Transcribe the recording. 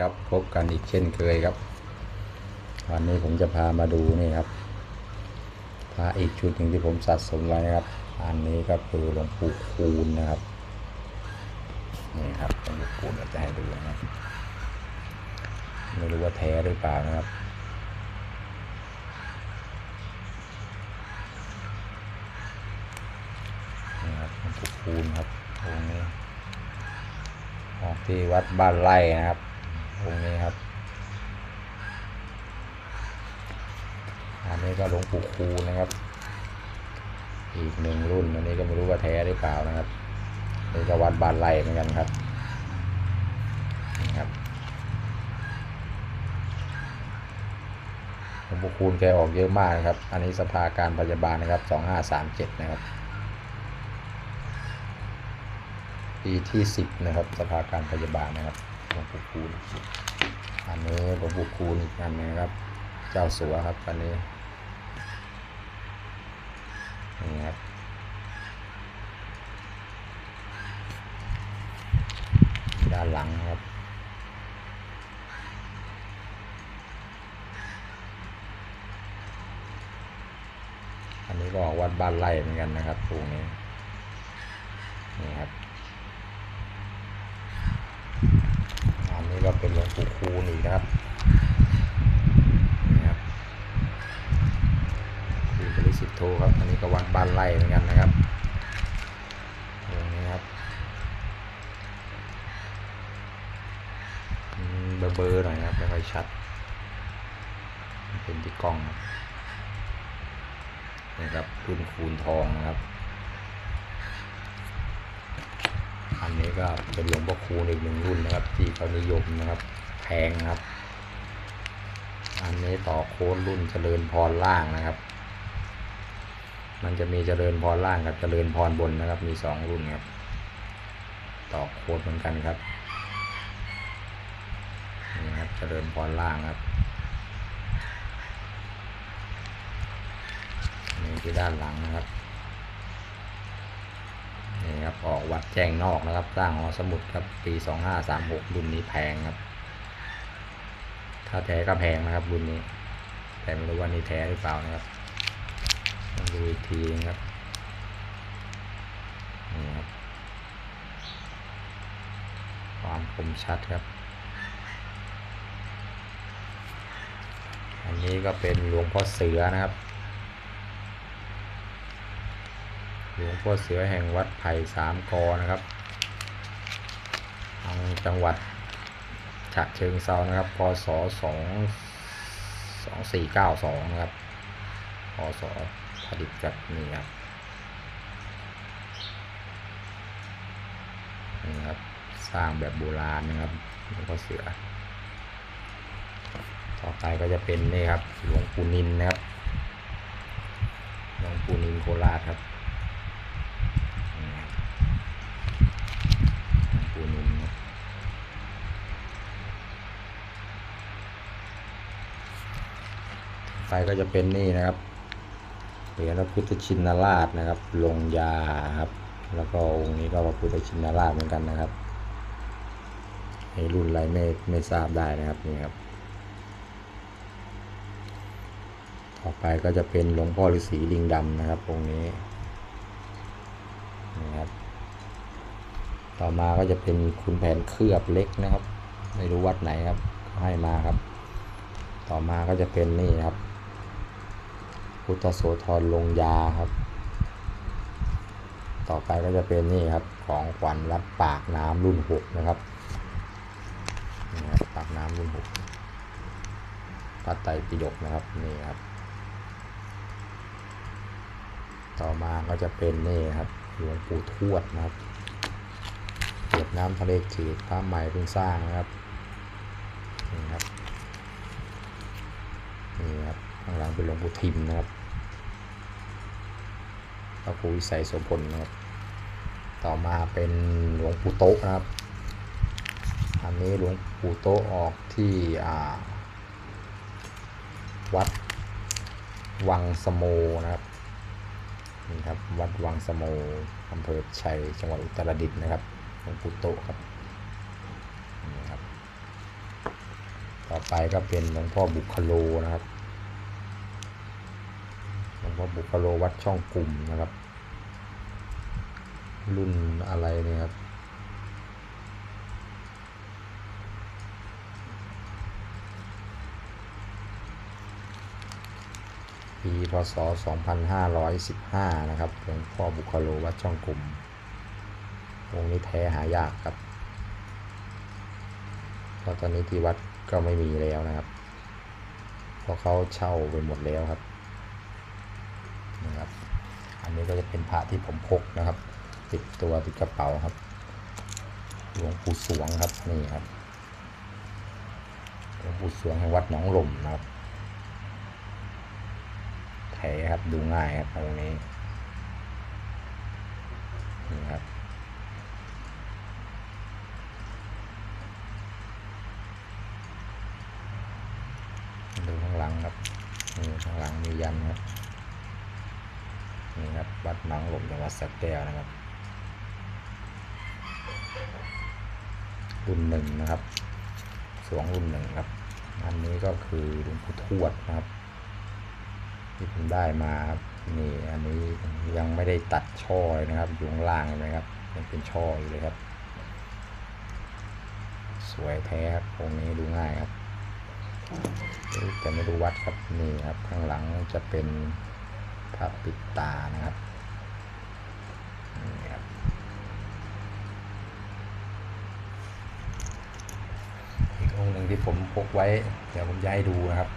ครับพบกันอีกเช่นเคยครับวันนี้ผมจะพามาดูนี่ครับพระอีกชุดหนึ่งที่ผมสะสมไว้นะครับ อันนี้ก็คือหลวงปู่คูณนะครับนี่ครับหลวงปู่คูณเราจะให้ดูนะครับไม่รู้ว่าแท้หรือเปล่านะครับ นี่ครับหลวงปู่คูณครับองค์นี้ออกที่วัดบ้านไร่นะครับ องค์นี้ครับ อันนี้ก็หลวงปู่คูนะครับ อีกหนึ่งรุ่น อันนี้ก็ไม่รู้ว่าแท้หรือเปล่านะครับนี่ก็วัดบ้านไร่เหมือนกันครับนี่ครับหลวงปู่คูณแกออกเยอะมากนะครับ อันนี้สภาการพยาบาลนะครับสองห้าสามเจ็ดนะครับปีที่สิบนะครับสภาการพยาบาลนะครับ ลวงปู่คูณอันนี้หลวงปู่คูณอีกอันหนึงครับ เจ้าสัวครับอันนี้นี่ครับด้านหลังครับอันนี้ก็วัดบ้านไร่เหมือนกันนะครับตรงนี้ครับ อั นี้ก็เป็นหลวงปู่คูณอีกนะครับนี่ครับคือบริสิทธิ์โทครับ อันนี้ก็วัดบ้านไร่เหมือนกันนะครับตรงนี้ครับเบอร์เบอร์หน่อยนะครับไม่ค่อยชัด เป็นที่กล้องครับนี่ครับรุ่นคูณทองนะครับ อันนี้ก็เป็นหลวงพ่อคูณอีกหนึ่งรุ่นนะครับ ที่เขานิยมนะครับ แพงนะครับ อันนี้ต่อโค้ดรุ่นเจริญพรล่างนะครับ มันจะมีเจริญพรล่างกับเจริญพรบนนะครับ มีสองรุ่นครับ ต่อโค้ดเหมือนกันครับนี่ครับเจริญพรล่างครับนี่ที่ด้านหลังนะครับ ครับออกวัดแจ้งนอกนะครับสร้างหอสมุดครับปี2536รุ่นนี้แพงครับ ถ้าแท้ก็แพงนะครับรุ่นนี้ แต่ไม่รู้ว่านี่แท้หรือเปล่านะครับดูอีกทีนะครับนี่ครับความคมชัดครับ อันนี้ก็เป็นหลวงพ่อเสือนะครับ หลวงพ่อเสือแห่งวัดไผ่สามกอนะครับทางจังหวัดฉะเชิงเซานะครับพศสองสองสี่เก้าสองนะครับพศผลิตกับนี่ครับนี่ครับสร้างแบบโบราณนะครับหลวงพ่อเสือ ต่อไปก็จะเป็นนี่ครับหลวงปู่นินนะครับหลวงปู่นินโคราชครับ ปูนินนะ ไปก็จะเป็นนี่นะครับเหรียญพระพุทธชินราชนะครับ ลงยาครับ แล้วก็องค์นี้ก็พระพุทธชินราชเหมือนกันนะครับไอรุ่นอะไรไม่ไม่ทราบได้นะครับนี่ครับ ต่อไปก็จะเป็นหลวงพ่อฤาษีลิงดำนะครับองค์นี้นี่ครับ ต่อมาก็จะเป็นคุณแผนเคลือบเล็กนะครับ ไม่รู้วัดไหนครับให้มาครับ ต่อมาก็จะเป็นนี่ครับ พุทธโสธรลงยาครับ ต่อไปก็จะเป็นนี่ครับของขวัญวัดปากน้ำรุ่นหกนะครับนี่ครับปากน้ำรุ่นหกพระไตรปิฎกนะครับนี่ครับ ต่อมาก็จะเป็นนี่ครับหลวงปู่ทวดนะครับเก็บน้ำทะเลจืดพระใหม่เพิ่งสร้างนะครับนี่ครับนี่ครับข้างหลังเป็นหลวงปู่ทิมนะครับ ระครูวิสัยโสพลนะครับ ต่อมาเป็นหลวงปู่โตนะครับ อันนี้หลวงปู่โตออกที่วัดวังสโมนะครับนี่ครับวัดวังสโมอำเภอชัยจังหวัดอุตรดิตถ์นะครับหลวงปู่โตครับนี่ครับ ต่อไปก็เป็นหลวงพ่อบุคโลนะครับ วงพ่อบุคโลวัดช่องกลุ่มนะครับ รุ่นอะไรเนี่ยครับปีพศ 2515 นะครับหลวงพ่อบุคโลวัดช่องกลุ่มองค์นี้แท้หายากครับ เพราะตอนนี้ที่วัดก็ไม่มีแล้วนะครับ เพราะเขาเช่าไปหมดแล้วครับ นี้ก็จะเป็นพระที่ผมพกนะครับ ติดตัวติดกระเป๋าครับ หลวงปู่สวงครับนี่ครับหลวงปู่สวงแห่งวัดหนองหล่มนะครับแท้ครับดูง่ายครับตรงนี้นี่ครับดูข้างหลังครับนี่ข้างหลังมียันครับ ครับ วัดหนองหลมจังหวัดสระแก้วนะครับรุ่นหนึ่งนะครับ สวงรุ่นหนึ่งครับ อันนี้ก็คือหลวงปู่ทวดนะครับ ที่ผมได้มาครับนี่อันนี้ยังไม่ได้ตัดช่อเลยนะครับ อยู่ข้างล่างเลยนะครับ ยังเป็นช่ออยู่เลยครับ สวยแท้ครับองค์นี้ดูง่ายครับแต่ไม่รู้วัดครับนี่ครับ ข้างหลังจะเป็น พระปิดตานะครับนี่ครับ อีกองค์หนึ่งที่ผมพกไว้ เดี๋ยวผมจะให้ดูนะครับ